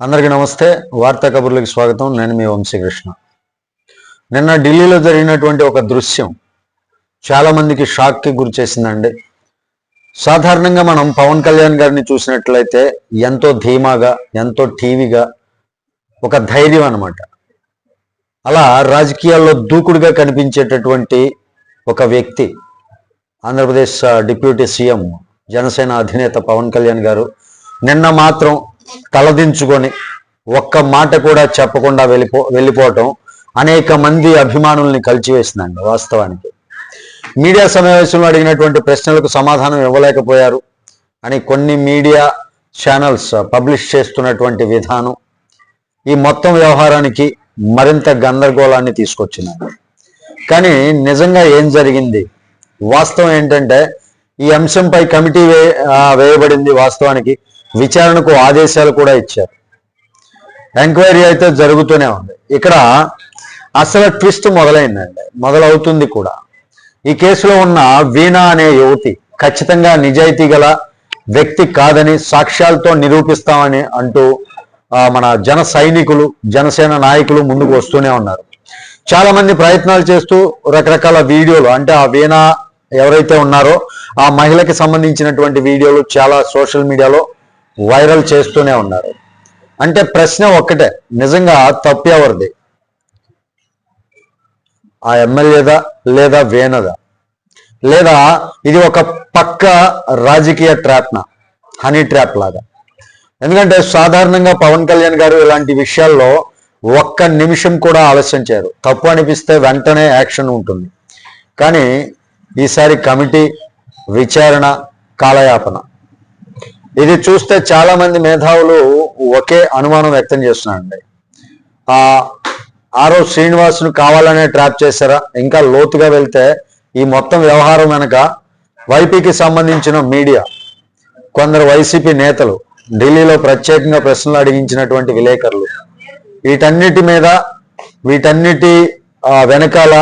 అందరికీ నమస్తే. వార్తా కబుర్లకు స్వాగతం. నేను మీ వంశీకృష్ణ. నిన్న ఢిల్లీలో జరిగినటువంటి ఒక దృశ్యం చాలామందికి షాక్కి గురి చేసిందండి. సాధారణంగా మనం పవన్ కళ్యాణ్ గారిని చూసినట్లయితే ఎంతో ధీమాగా ఎంతో టీవీగా ఒక ధైర్యం అనమాట అలా రాజకీయాల్లో దూకుడుగా కనిపించేటటువంటి ఒక వ్యక్తి ఆంధ్రప్రదేశ్ డిప్యూటీ సీఎం జనసేన అధినేత పవన్ కళ్యాణ్ గారు నిన్న మాత్రం తలదించుకొని ఒక్క మాట కూడా చెప్పకుండా వెళ్ళిపో వెళ్ళిపోవటం అనేక మంది అభిమానుల్ని కలిచివేసిందండి వాస్తవానికి. మీడియా సమావేశంలో అడిగినటువంటి ప్రశ్నలకు సమాధానం ఇవ్వలేకపోయారు అని కొన్ని మీడియా ఛానల్స్ పబ్లిష్ చేస్తున్నటువంటి విధానం ఈ మొత్తం వ్యవహారానికి మరింత గందరగోళాన్ని తీసుకొచ్చినాడు కానీ నిజంగా ఏం జరిగింది? వాస్తవం ఏంటంటే ఈ అంశంపై కమిటీ వే వేయబడింది వాస్తవానికి విచారణకు ఆదేశాలు కూడా ఇచ్చారు. ఎంక్వైరీ అయితే జరుగుతూనే ఉంది. ఇక్కడ అసలు ట్విస్ట్ మొదలైందండి. మొదలవుతుంది కూడా. ఈ కేసులో ఉన్న వీణా అనే యువతి ఖచ్చితంగా నిజాయితీ గల వ్యక్తి కాదని సాక్ష్యాలతో నిరూపిస్తామని అంటూ మన జన సైనికులు జనసేన నాయకులు ముందుకు వస్తూనే ఉన్నారు. చాలా మంది ప్రయత్నాలు చేస్తూ రకరకాల వీడియోలు అంటే ఆ వీణా ఎవరైతే ఉన్నారో ఆ మహిళకి సంబంధించినటువంటి వీడియోలు చాలా సోషల్ మీడియాలో వైరల్ చేస్తూనే ఉన్నారు. అంటే ప్రశ్న ఒక్కటే నిజంగా తప్పు ఎవరిది? ఆ ఎమ్మెల్యేదా లేదా వేణదా? లేదా ఇది ఒక పక్క రాజకీయ ట్రాప్న? హనీ ట్రాప్ లాగా. ఎందుకంటే సాధారణంగా పవన్ కళ్యాణ్ గారు ఇలాంటి విషయాల్లో ఒక్క నిమిషం కూడా ఆలస్యం చేయరు. తప్పు అనిపిస్తే వెంటనే యాక్షన్ ఉంటుంది. కానీ ఈసారి కమిటీ విచారణ కాలయాపన. ఇది చూస్తే చాలా మంది మేధావులు ఒకే అనుమానం వ్యక్తం చేస్తున్నారండి. ఆ ఆరో శ్రీనివాసును కావాలనే ట్రాప్ చేశారా? ఇంకా లోతుగా వెళ్తే ఈ మొత్తం వ్యవహారం వెనక వైపీకి సంబంధించిన మీడియా కొందరు వైసీపీ నేతలు ఢిల్లీలో ప్రత్యేకంగా ప్రశ్నలు అడిగించినటువంటి విలేకరులు వీటన్నిటి మీద వీటన్నిటి వెనకాల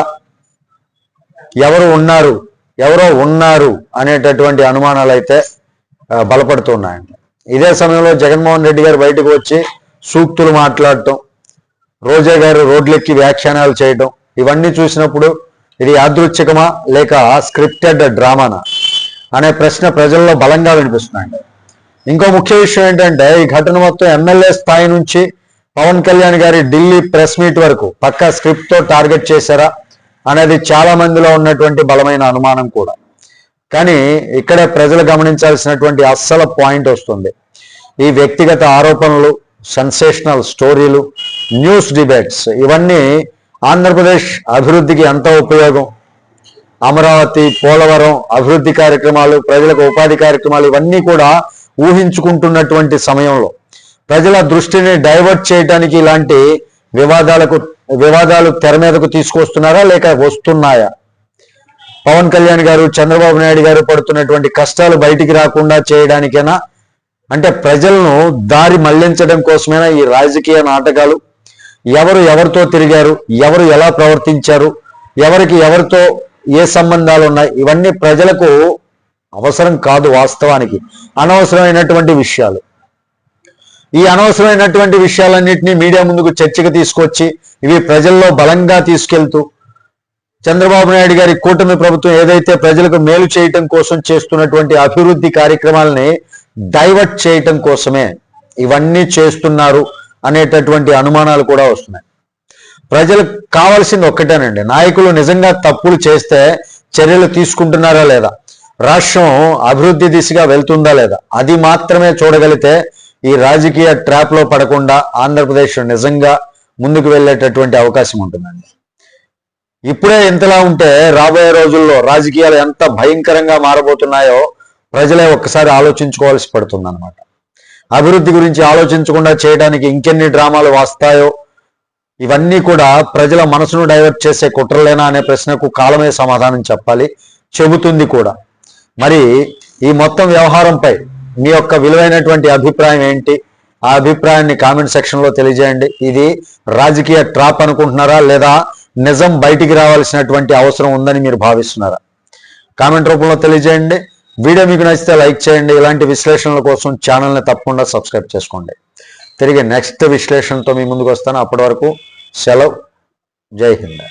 ఎవరు ఉన్నారు ఎవరో ఉన్నారు అనేటటువంటి అనుమానాలు అయితే బలపడుతున్నాయండి ఇదే సమయంలో జగన్మోహన్ రెడ్డి గారు బయటకు వచ్చి సూక్తులు మాట్లాడటం రోజా గారు రోడ్లెక్కి వ్యాఖ్యానాలు చేయటం ఇవన్నీ చూసినప్పుడు ఇది యాదృచ్ఛికమా లేక స్క్రిప్టెడ్ డ్రామానా అనే ప్రశ్న ప్రజల్లో బలంగా వినిపిస్తుందండి ఇంకో ముఖ్య విషయం ఏంటంటే ఈ ఘటన మొత్తం ఎమ్మెల్యే స్థాయి నుంచి పవన్ కళ్యాణ్ గారి ఢిల్లీ ప్రెస్ మీట్ వరకు పక్కా స్క్రిప్ట్తో టార్గెట్ చేశారా అనేది చాలా మందిలో ఉన్నటువంటి బలమైన అనుమానం కూడా. కానీ ఇక్కడే ప్రజలు గమనించాల్సినటువంటి అస్సలు పాయింట్ వస్తుంది. ఈ వ్యక్తిగత ఆరోపణలు సెన్సేషనల్ స్టోరీలు న్యూస్ డిబేట్స్ ఇవన్నీ ఆంధ్రప్రదేశ్ అభివృద్ధికి ఎంత ఉపయోగం? అమరావతి పోలవరం అభివృద్ధి కార్యక్రమాలు ప్రజలకు ఉపాధి కార్యక్రమాలు ఇవన్నీ కూడా ఊహించుకుంటున్నటువంటి సమయంలో ప్రజల దృష్టిని డైవర్ట్ చేయడానికి ఇలాంటి వివాదాలకు వివాదాలు తెర మీదకు తీసుకొస్తున్నారా లేక వస్తున్నాయా? పవన్ కళ్యాణ్ గారు చంద్రబాబు నాయుడు గారు పడుతున్నటువంటి కష్టాలు బయటికి రాకుండా చేయడానికైనా అంటే ప్రజలను దారి మళ్ళించడం కోసమైనా ఈ రాజకీయ నాటకాలు ఎవరు ఎవరితో తిరిగారు ఎవరు ఎలా ప్రవర్తించారు ఎవరికి ఎవరితో ఏ సంబంధాలు ఉన్నాయి ఇవన్నీ ప్రజలకు అవసరం కాదు వాస్తవానికి. అనవసరమైనటువంటి విషయాలు. ఈ అనవసరమైనటువంటి విషయాలన్నింటినీ మీడియా ముందుకు చర్చకు తీసుకొచ్చి ఇవి ప్రజల్లో బలంగా తీసుకెళ్తూ చంద్రబాబు నాయుడు గారి కూటమి ప్రభుత్వం ఏదైతే ప్రజలకు మేలు చేయటం కోసం చేస్తున్నటువంటి అభివృద్ధి కార్యక్రమాలని డైవర్ట్ చేయటం కోసమే ఇవన్నీ చేస్తున్నారు అనేటటువంటి అనుమానాలు కూడా వస్తున్నాయి. ప్రజలకు కావాల్సింది ఒక్కటేనండి. నాయకులు నిజంగా తప్పులు చేస్తే చర్యలు తీసుకుంటున్నారా లేదా? రాష్ట్రం అభివృద్ధి దిశగా వెళ్తుందా లేదా? అది మాత్రమే చూడగలిగితే ఈ రాజకీయ ట్రాప్లో పడకుండా ఆంధ్రప్రదేశ్ నిజంగా ముందుకు వెళ్ళేటటువంటి అవకాశం ఉంటుందండి. ఇప్పుడే ఇంతలా ఉంటే రాబోయే రోజుల్లో రాజకీయాలు ఎంత భయంకరంగా మారబోతున్నాయో ప్రజలే ఒక్కసారి ఆలోచించుకోవాల్సి పడుతుంది అనమాట అభివృద్ధి గురించి ఆలోచించకుండా చేయడానికి ఇంకెన్ని డ్రామాలు వస్తాయో ఇవన్నీ కూడా ప్రజల మనసును డైవర్ట్ చేసే కుట్రలేనా అనే ప్రశ్నకు కాలమే సమాధానం చెప్పాలి. చెబుతుంది కూడా. మరి ఈ మొత్తం వ్యవహారంపై మీ యొక్క విలువైనటువంటి అభిప్రాయం ఏంటి? ఆ అభిప్రాయాన్ని కామెంట్ సెక్షన్లో తెలియజేయండి. ఇది రాజకీయ ట్రాప్ అనుకుంటున్నారా లేదా నిజం బయటికి రావాల్సినటువంటి అవసరం ఉందని మీరు భావిస్తున్నారా? కామెంట్ రూపంలో తెలియజేయండి. వీడియో మీకు నచ్చితే లైక్ చేయండి. ఇలాంటి విశ్లేషణల కోసం ఛానల్ని తప్పకుండా సబ్స్క్రైబ్ చేసుకోండి. తిరిగి నెక్స్ట్ విశ్లేషణతో మీ ముందుకు వస్తాను. అప్పటి వరకు సెలవు. జై హింద్.